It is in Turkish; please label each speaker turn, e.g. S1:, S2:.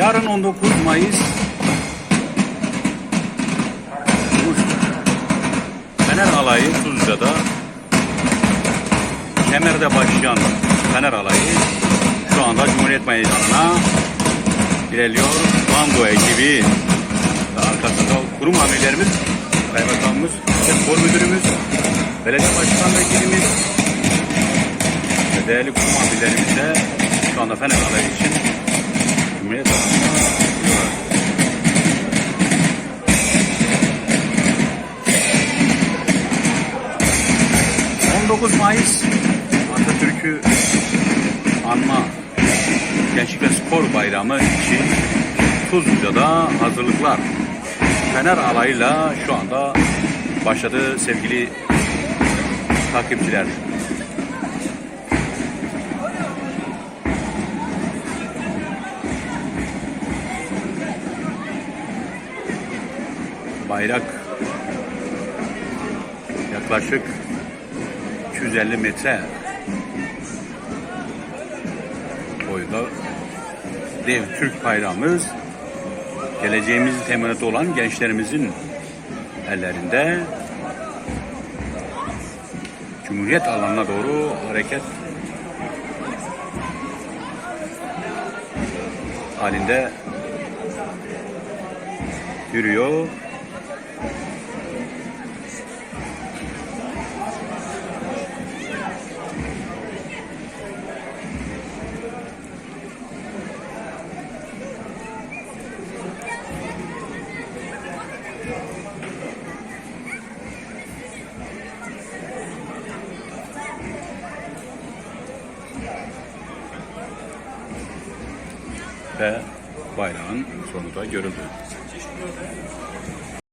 S1: Yarın 19 Mayıs. Fener Alayı Tuzla'da. Kemer'de başlayan Fener Alayı şu anda Cumhuriyet Meydanı'na ilerliyor. Bango ekibi. Arkasında kurum amirlerimiz, kaymakamımız, spor müdürümüz, belediye başkan vekilimiz ve değerli kurum amirlerimiz de şu anda Fener Alayı için ...19 Mayıs Atatürk'ü anma Gençlik ve Spor Bayramı için Tuzluca'da hazırlıklar Fener alayıyla şu anda başladı sevgili takipçiler. Bayrak yaklaşık 250 metre. Boyunda dev Türk bayrağımız. Geleceğimizin teminatı olan gençlerimizin ellerinde. Cumhuriyet alanına doğru hareket halinde yürüyor. Ve bayrağın sonu da görüldü.